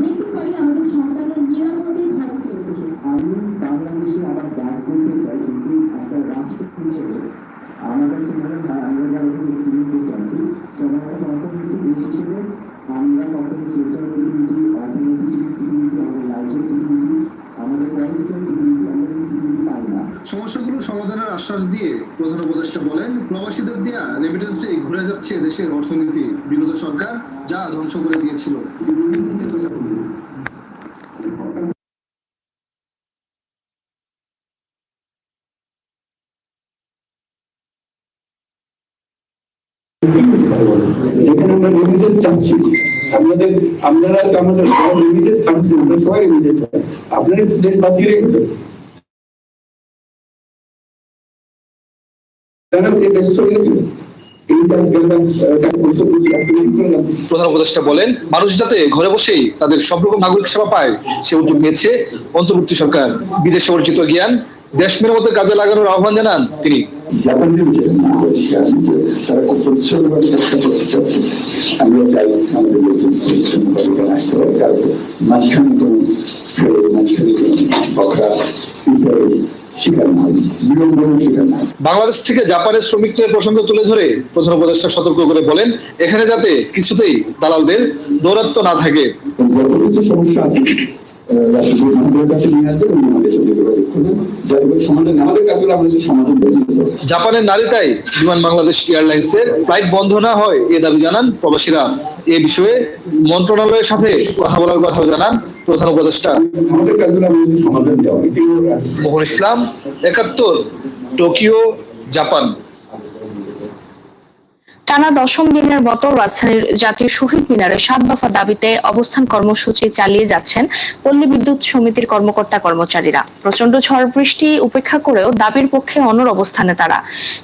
দেখতে পারি আমাদের সন্তানের নিরাপদে ঘরে ফিরে এসেছে আমি বাংলাদেশে আবার ব্যাক করতে চাই কিন্তু একটা রাষ্ট্র হিসেবে আমার কাছে মনে হয় আমরা যারা সিভিলকে চাচ্ছি সবার একটা কথা হচ্ছে দেশ হিসেবে আমরা কখনো সোশ্যাল সিকিউরিটি অর্থনৈতিক সিকিউরিটি আমাদের লাইফের সিকিউরিটি আমাদের পলিটিক্যাল সিকিউরিটি আমরা সিকিউরিটি পাই না। সমস্যাগুলো সমাধানের আশ্বাস দিয়ে প্রধান উপদেষ্টা বলেন প্রবাসীদের দেয়া রেমিটেন্সে ঘুরে যাচ্ছে দেশের অর্থনীতি। বিগত সরকার যা ধ্বংস করে দিয়েছিল। প্রধান উপদেষ্টা বলেন, মানুষ যাতে ঘরে বসেই তাদের সব রকম নাগরিক সেবা পায়, সে উদ্যোগ নিয়েছে অন্তর্বর্তী সরকার। বিদেশে অর্জিত জ্ঞান, দেশ মেরামতের কাজে লাগানোর আহ্বান জানান তিনি। যে তারা খুব চেষ্টা করতে চাচ্ছে আমরা আমাদের কারণ মাঝখানে মাঝখানে বকরা ইত্যাদি বাংলাদেশ থেকে জাপানের শ্রমিকদের প্রসঙ্গ তুলে ধরে প্রধান উপদেষ্টা সতর্ক করে বলেন, এখানে যাতে কিছুতেই দালালদের দৌরাত্ম না থাকে। সমস্যা আছে রাষ্ট্রপতি আমাদের কাছে। জাপানের নারিতায় বিমান বাংলাদেশ এয়ারলাইন্সের ফ্লাইট বন্ধ না হয় এ দাবি জানান প্রবাসীরা এ বিষয়ে মন্ত্রণালয়ের সাথে কথা বলার কথাও জানান প্রধান উপদেষ্টা মোহন ইসলাম, একাত্তর, টোকিও, জাপান টানা দশম দিনের মতো রাজধানীর জাতীয় শহীদ মিনারে সাত দফা দাবিতে অবস্থান কর্মসূচি চালিয়ে যাচ্ছেন পল্লী বিদ্যুৎ সমিতির কর্মকর্তা কর্মচারীরা। প্রচণ্ড ঝড় বৃষ্টি উপেক্ষা করেও দাবির পক্ষে অনর অবস্থানে তারা।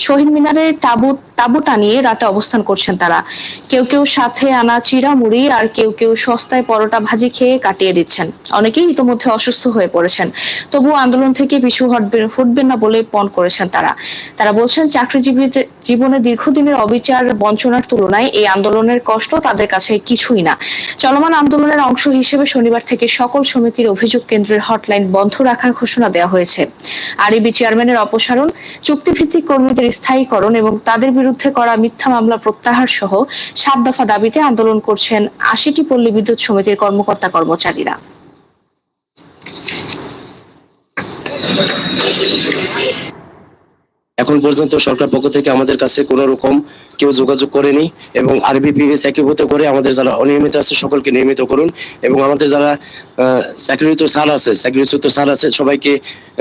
শহীদ মিনারে তাবু তাবু টানিয়ে রাতে অবস্থান করছেন তারা। কেউ কেউ সাথে আনা চিরা মুড়ি আর কেউ কেউ সস্তায় পরোটা ভাজি খেয়ে কাটিয়ে দিচ্ছেন। অনেকেই ইতোমধ্যে অসুস্থ হয়ে পড়েছেন। তবুও আন্দোলন থেকে পিছু হটবে- হটবেন না বলে পণ করেছেন তারা। তারা বলছেন, চাকরিজীবীদের জীবনে দীর্ঘদিনের অবিচার বঞ্চনার তুলনায় এই আন্দোলনের কষ্ট তাদের কাছে কিছুই না। চলমান আন্দোলনের অংশ হিসেবে শনিবার থেকে সকল সমিতির অভিযোগ কেন্দ্রের হটলাইন বন্ধ রাখার ঘোষণা দেওয়া হয়েছে। আরইবি চেয়ারম্যানের অপসারণ, চুক্তিভিত্তিক কর্মীদের স্থায়ীকরণ এবং তাদের বিরুদ্ধে করা মিথ্যা মামলা প্রত্যাহার সহ সাত দফা দাবিতে আন্দোলন করছেন আশিটি পল্লী বিদ্যুৎ সমিতির কর্মকর্তা কর্মচারীরা। এখন পর্যন্ত সরকার পক্ষ থেকে আমাদের কাছে কোনো রকম কেউ যোগাযোগ করেনি এবং আরবি পিএস একীভূত করে আমাদের যারা অনিয়মিত আছে সকলকে নিয়মিত করুন এবং আমাদের যারা আহ, চাকরিরত স্যার আছে চাকরিচ্যুত স্যার আছে সবাইকে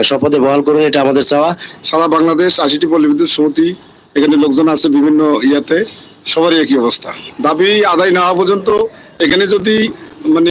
শপথে বহাল করুন এটা আমাদের চাওয়া। সারা বাংলাদেশ আশিটি পল্লী বিদ্যুৎ সমিতি এখানে লোকজন আছে বিভিন্ন ইয়াতে, সবারই একই অবস্থা। দাবি আদায় না হওয়া পর্যন্ত এখানে যদি